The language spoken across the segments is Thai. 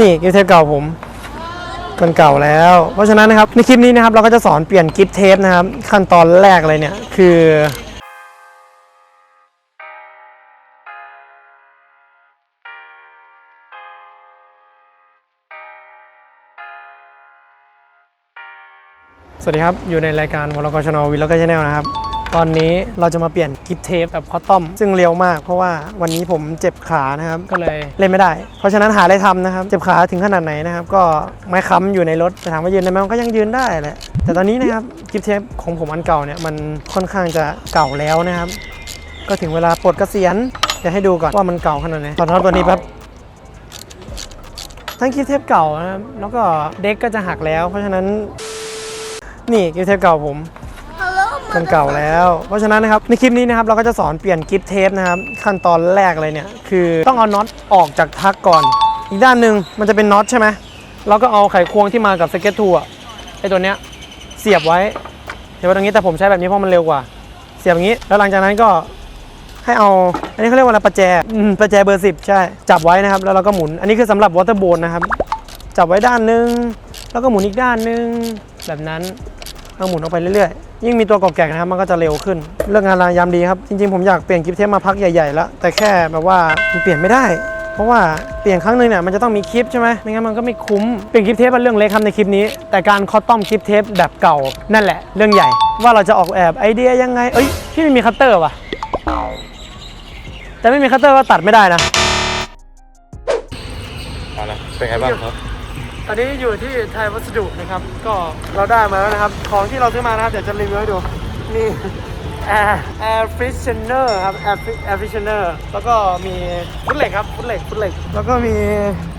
นี่กิฟเทปเก่าผมมันเก่าแล้ว เพราะฉะนั้นนะครับในคลิปนี้นะครับเราก็จะสอนเปลี่ยนกิฟเทปนะครับขั้นตอนแรกเลยเนี่ยคือสวัสดีครับ อยู่ในรายการวอลกชนวิลแล้วก็ชาแนลนะครับ ตอนนี้เราจะมาเปลี่ยนกิฟเทปแบบคอตตอม ซึ่งเร็วมากเพราะว่าวันนี้ผมเจ็บขานะครับ ก็เลยเล่นไม่ได้ เพราะฉะนั้นหาอะไรทำนะครับ เจ็บขาถึงขนาดไหนนะครับ ก็ไม้ค้ำอยู่ในรถจะถามว่ายืนได้ไหมมันก็ยังยืนได้แหละแต่ตอนนี้นะครับกิฟเทปของผมอันเก่าเนี่ยมันค่อนข้างจะเก่าแล้วนะครับ ก็ถึงเวลาปลดเกษียณจะให้ดูก่อนว่ามันเก่าขนาดไหนตอนน็อตตัวนี้แป๊บทั้งกิฟเทปเก่านะครับแล้วก็เด็กก็จะหักแล้ว เพราะฉะนั้นนี่กิฟเทปเก่าผม มันเก่าแล้ว เพราะฉะนั้นนะครับในคลิปนี้นะครับเราก็จะสอนเปลี่ยนกิฟเทปนะครับขั้นตอนแรกเลยเนี่ยคือต้องเอาน็อตออกจากทักก่อน อีกด้านหนึ่งมันจะเป็นน็อตใช่ไหมเราก็เอาไขควงที่มากับสเก็ตทูอะไอตัวเนี้ยเสียบไว้เสียบไว้ตรงนี้แต่ผมใช้แบบนี้เพราะมันเร็วกว่า เสียบอย่างนี้ แล้วหลังจากนั้นก็ให้เอา อันนี้เขาเรียกว่าอะไรประแจประแจเบอร์สิบใช่ จับไว้นะครับ แล้วเราก็หมุน อันนี้คือสำหรับวอเตอร์โบนนะครับ จับไว้ด้านหนึง แล้วก็หมุนอีกด้านหนึง แบบนั้น เอาหมุนออกไปเรื่อยๆ ยิ่งมีตัวกรอบแกกนะครับมันก็จะเร็วขึ้น เรื่องงานรางยามดีครับ จริงๆผมอยากเปลี่ยนกิฟเทปมาพักใหญ่ๆแล้ว แต่แค่แบบว่ามันเปลี่ยนไม่ได้ เพราะว่าเปลี่ยนครั้งหนึ่งเนี่ยมันจะต้องมีคลิปใช่ไหมไม่งั้นมันก็ไม่คุ้ม เปลี่ยนคลิปเทปเป็นเรื่องเล็กครับในคลิปนี้ แต่การคอตตอมคลิปเทปแบบเก่านั่นแหละ เรื่องใหญ่ ว่าเราจะออกแบบไอเดียยังไง เอ้ยพี่ไม่มีคัตเตอร์ว่ะ แต่ไม่มีคัตเตอร์ก็ตัดไม่ได้นะ เอาละเป็นไงบ้างครับ ตอนนี้อยู่ที่ไทยวัสดุนะครับ ก็เราได้มาแล้วนะครับ ของที่เราซื้อมานะครับ เดี๋ยวจะรีวิวให้ดู นี่ Air Air Freshener ครับ Air Fre- Air Freshener แล้วก็มีฟุตเหล็กครับ ฟุตเหล็ก ฟุตเหล็ก แล้วก็มี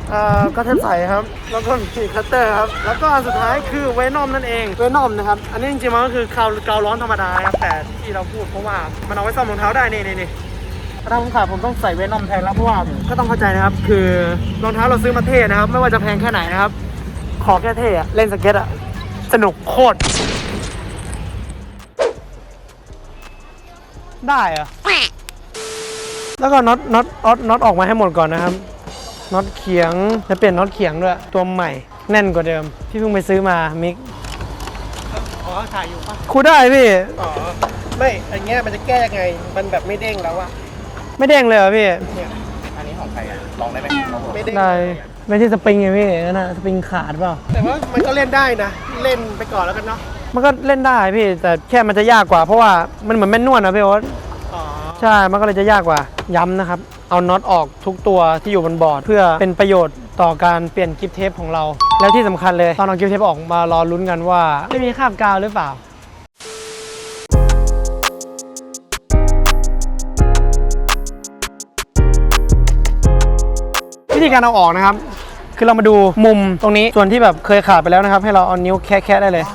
เอ่อก็เทปใสครับ แล้วก็มีคัตเตอร์ครับ แล้วก็อันสุดท้ายคือเวนอมนั่นเอง เวนอมนะครับ อันนี้จริงๆมันก็คือกาวกาวร้อนธรรมดาครับ แต่ที่เราพูดเพราะว่ามันเอาไว้ซ่อมรองเท้าได้ นี่นี่นี่ ถ้าผมขาดผมต้องใส่เวนอมแทนแล้วเพราะว่าก็ต้องเข้าใจนะครับ คือรองเท้าเราซื้อมาเท่นะครับ ไม่ว่าจะแพงแค่ไหนนะครับ ขอแค่เท่อะเล่นสเก็ตอะสนุกโคตร ได้เหรอะแล้วก็น็อตน็อตน็อตน็อตออกมาให้หมดก่อนนะครับน็อตเขียงจะเปลี่ยนน็อตเขียงด้วย ตัวใหม่แน่นกว่าเดิมที่เพิ่งไปซื้อมามิกอ๋อถ่ายอยู่ปะคูได้พี่ อ๋อ ไม่ อันเงี้ยมันจะแก้ยังไง มันแบบไม่เด้งแล้วอะ ไม่เด้งเลยเหรอพี่อันนี้ของใครอะลองได้ไหมไม่เด้งได้ ไม่ใช่สปริงไงพี่นั่นนะสปริงขาดเปล่า แต่ว่ามันก็เล่นได้นะ เล่นไปก่อนแล้วกันเนาะ มันก็เล่นได้พี่ แต่แค่มันจะยากกว่า เพราะว่ามันเหมือนแม่นนวดนะพี่โอ๊ตอ๋อ ใช่ มันก็เลยจะยากกว่า ย้ำนะครับ เอาน็อตออกทุกตัวที่อยู่บนบอร์ด เพื่อเป็นประโยชน์ต่อการเปลี่ยนกิฟเทปของเรา แล้วที่สำคัญเลย ตอนเอากิฟเทปออกมารอลุ้นกันว่า ไม่มีคราบกาวหรือเปล่า วิธีการเอาออกนะครับ คือเรามาดูมุมตรงนี้ส่วนที่แบบเคยขาดไปแล้วนะครับ ให้เราเอานิ้วแคะๆได้เลย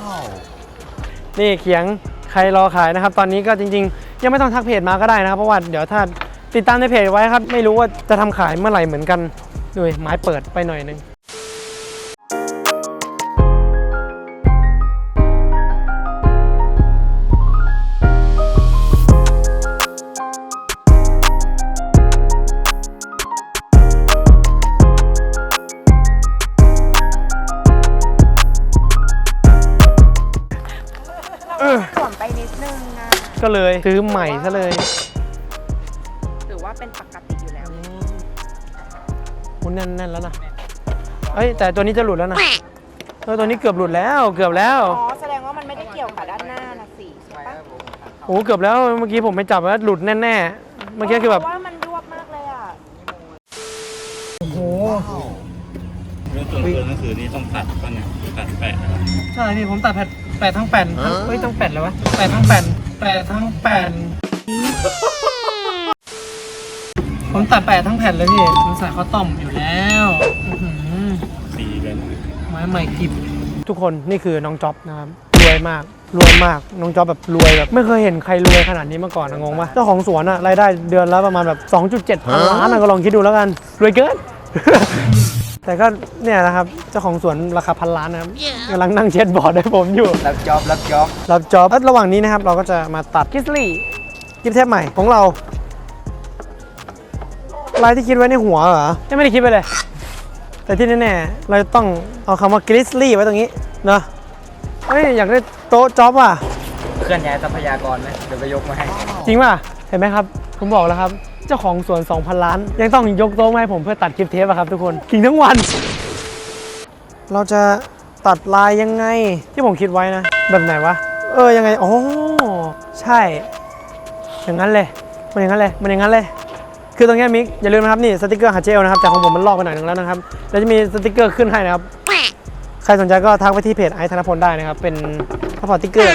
นี่เขียงใครรอขายนะครับ ตอนนี้ก็จริง ๆ ยังไม่ต้องทักเพจมาก็ได้นะครับ เพราะว่าเดี๋ยวถ้าติดตามในเพจไว้ครับ ไม่รู้ว่าจะทำขายเมื่อไหร่เหมือนกันด้วยไม้เปิดไปหน่อยนึง ก็เลยซื้อใหม่ซะเลยถือว่าเป็นปกติอยู่แล้วคุณแน่นๆแล้วนะเอ้ยแต่ตัวนี้จะหลุดแล้วนะเออตัวนี้เกือบหลุดแล้วเกือบแล้วอ๋อแสดงว่ามันไม่ได้เกี่ยวกับด้านหน้านะสิใช่ปะโอ้เกือบแล้วเมื่อกี้ผมไปจับแล้วหลุดแน่ๆเมื่อกี้คือแบบเพราะว่ามันยวบมากเลยอะโอ้โหเรื่องตัวตัวหนังสือนี่ต้องตัดป่ะเนี่ยตัดแปะนะครับใช่พี่ผมตัดแผ่นแปดทั้งแผ่นเฮ้ยต้องแผ่นเลยวะแปดทั้งแผ่น แปดทั้งแผ่น ผมตัดแปดทั้งแผ่นเลยพี่ผมใส่ข้าวต้มอยู่แล้วอื้อหือสีเลยนะไม้ใหม่กิบทุกคนนี่คือน้องจ๊อบนะครับรวยมากรวยมากน้องจ๊อบแบบรวยแบบไม่เคยเห็นใครรวยขนาดนี้มาก่อนนะงงปะเจ้าของสวนอะรายได้เดือนละประมาณแบบ 2.7พันล้านอะก็ลองคิดดูแล้วกันรวยเกิน แต่ก็เนี่ยนะครับเจ้าของสวนราคาพันล้านนะครับกำลังนั่งเช็ดบอร์ดให้ผมอยู่ รับจ็อบรับจ็อบรับจ็อบแล้วระหว่างนี้นะครับ เราก็จะมาตัดกิสลี่กิฟเทปใหม่ของเราลายที่คิดไว้ในหัวเหรอยังไม่ได้คิดไปเลย แต่ที่แน่ๆเราจะต้องเอาคำว่ากริซลี่ไว้ตรงนี้เนาะเฮ้ยอยากได้โต๊ะจ็อบอะเคลื่อนย้ายทรัพยากรไหมเดี๋ยวไปยกมาให้ จริงป่ะ เห็นไหมครับ ผมบอกแล้วครับเจ้าของสวน 2,000 ล้าน ยังต้องยกโต๊ะมาให้ผมเพื่อตัดคลิปเทปอะครับทุกคนกินทั้งวัน เราจะตัดลายยังไงที่ผมคิดไว้นะ แบบไหนวะ เออยังไงโอ้ใช่ อย่างนั้นเลยมันอย่างนั้นเลยมันอย่างนั้นเลยคือตรงเนี้ยมิกอย่าลืมนะครับนี่สติกเกอร์ฮาเจลนะครับแต่ของผมมันลอกไปหน่อยนึงแล้วนะครับแล้วจะมีสติกเกอร์ขึ้นให้นะครับใครสนใจก็ทักไปที่เพจไอซ์ธนพลได้นะครับเป็นพาสปอร์ตติ๊กเกอร์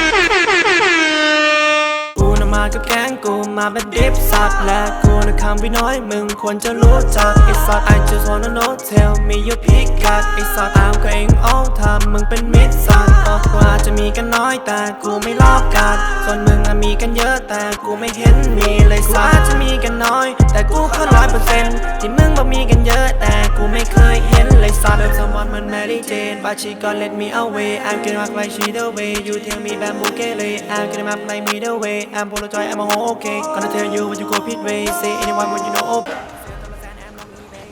กูนะมากับแก๊งกู มาเป็นดิฟสัตว์และกูนะคำพี่น้อยมึงควรจะรู้จักไอ้สัตว์ I just wanna know tell me your pick กัดไอ้สัตว์เอาก็เองเอาทำมึงเป็นมิตรสัตว์บอกว่าจะมีกันน้อยแต่กูไม่ลอกกัดส่วนมึงอะมีกันเยอะแต่กูไม่เห็นมีเลยสัตว์อาจจะมีกันน้อย แต่กูแค่ร้อยเปอร์เซ็นต์ที่มึงบอกมีกันเยอะแต่กูไม่เคยเห็นเลยสัตว์ Love someone มัน Mary Jane but she gon' let me away I'm gonna rock like she the way you tell me bamboo gele I'm gonna map like me the way I'm full of joy I'm a whole okay gonna tell you when you go pit way say anyone when you know oh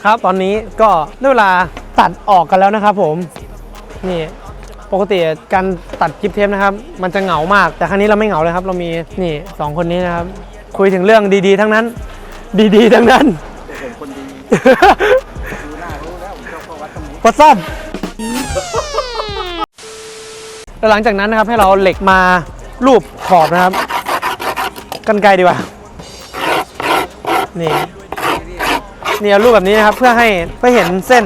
ครับตอนนี้ก็ได้เวลาตัดออกกันแล้วนะครับผมนี่ปกติการตัดคลิปเทปนะครับ มันจะเหงามาก แต่ครั้งนี้เราไม่เหงาเลยครับ เรามีนี่สองคนนี้นะครับ คุยถึงเรื่องดีๆ ทั้งนั้น ดีๆ ทั้งนั้นผมคนดีดูหน้ารู้แล้วผมชอบเข้าวัดตรงนี้วัดซ่อมแล้วหลังจากนั้นนะครับให้เราเอาเหล็กมารูปขอบนะครับ กันไกลดีกว่า นี่ นี่เอารูปแบบนี้นะครับเพื่อให้เพื่อเห็นเส้น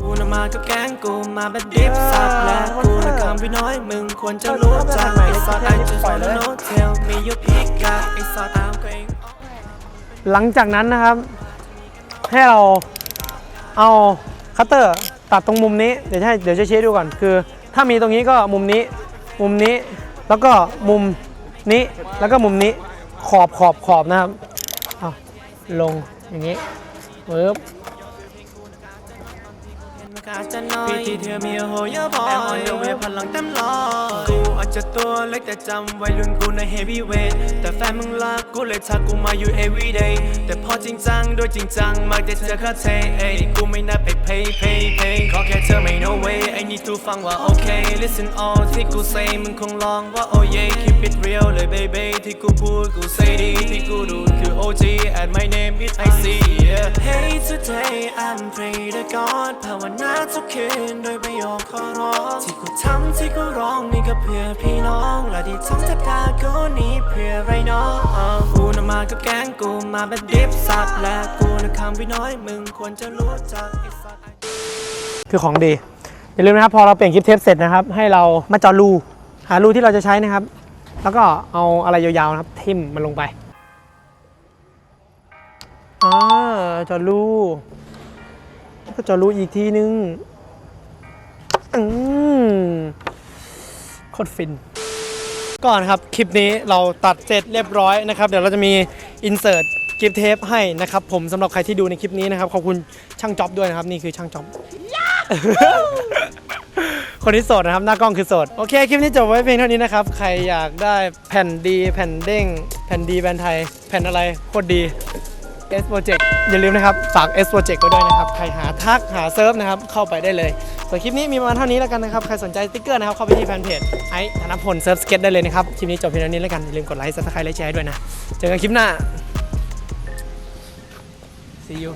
กูนะมากับแก๊งกูมาแบบดิฟสัตว์และกูนะคำพี่น้อยมึงควรจะรู้จักไอ้สัตว์ I just wanna know tell me your pick กัดไอ้สัตว์ตามก็เองหลังจากนั้นนะครับ ให้เราเอาคัตเตอร์ตัดตรงมุมนี้ เดี๋ยวให้เดี๋ยวจะเชี้ให้ดูก่อนคือ ถ้ามีตรงนี้ก็มุมนี้ มุมนี้ แล้วก็มุมนี้แล้วก็มุมนี้ขอบขอบขอบนะครับลงอย่างนี้ปึ๊บพี่ที่เธอมีโหยบอแอมออนเดอะเวพลังเต็มร้อยกูอาจจะตัวเล็กแต่จำวัยรุ่นกูในเฮฟวี่เวทแต่แฟนมึงรักกูเลยทักกูมาอยู่ everyday แต่พอจริงจังด้วยจริงจังมักจะเจอค่เทเอ้ยกูไม่นับไป pay pay pay ขอแค่เธอ ฟังว่า okay listen all ที่กู say มึงคงลองว่า oh yeah keep it real เลย baby ที่กูพูดกู say ดีที่กูดูคือ OG and my name is I see yeah Hey today I'm pray to God ภาวนาทุกคืนโดยประโยคขอร้องที่กูทำที่กูร้องนี่ก็เพื่อพี่น้องและที่ทำแทบตากูนี้เพื่อไรน้องกูน่ะมากับแก๊งกูมาแบบดิฟสัตว์และกูน่ะคำพี่น้อยมึงควรจะรู้จักไอ้สัตว์คือของดี อย่าลืมนะครับพอเราเปลี่ยนคลิปเทปเสร็จนะครับ ให้เรามาเจาะรูหารูที่เราจะใช้นะครับ แล้วก็เอาอะไรยาวๆนะครับ ทิ่มมันลงไปอ่าเจาะรู้ก็เจาะรูอีกทีนึงอืมโคตรฟินก่อนครับ คลิปนี้เราตัดเสร็จเรียบร้อยนะครับ เดี๋ยวเราจะมีอินเสิร์ต คลิปเทปให้นะครับผมสำหรับใครที่ดูในคลิปนี้นะครับขอบคุณช่างจ็อบด้วยนะครับนี่คือช่างจ็อบ คนที่โสดนะครับหน้ากล้องคือโสด โอเค คลิปนี้จบไว้เพียงเท่านี้นะครับ ใครอยากได้แผ่นดี แผ่นเด้ง แผ่นดีแบรนด์ไทย แผ่นอะไรโคตรดี S Project อย่าลืมนะครับ ฝาก S Project ไว้ด้วยนะครับ ใครหาทักหาเซิร์ฟนะครับ เข้าไปได้เลย ส่วนคลิปนี้มีประมาณเท่านี้แล้วกันนะครับ ใครสนใจสติ๊กเกอร์นะครับ เข้าไปที่แฟนเพจไอ้ธนพลเซิร์ฟสเก็ตได้เลยนะครับ คลิปนี้จบเพียงเท่านี้แล้วกันอย่าลืมกดไลค์ซับสไครต์และแชร์ด้วยนะ เจอกันคลิปหน้า see you.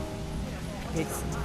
Peace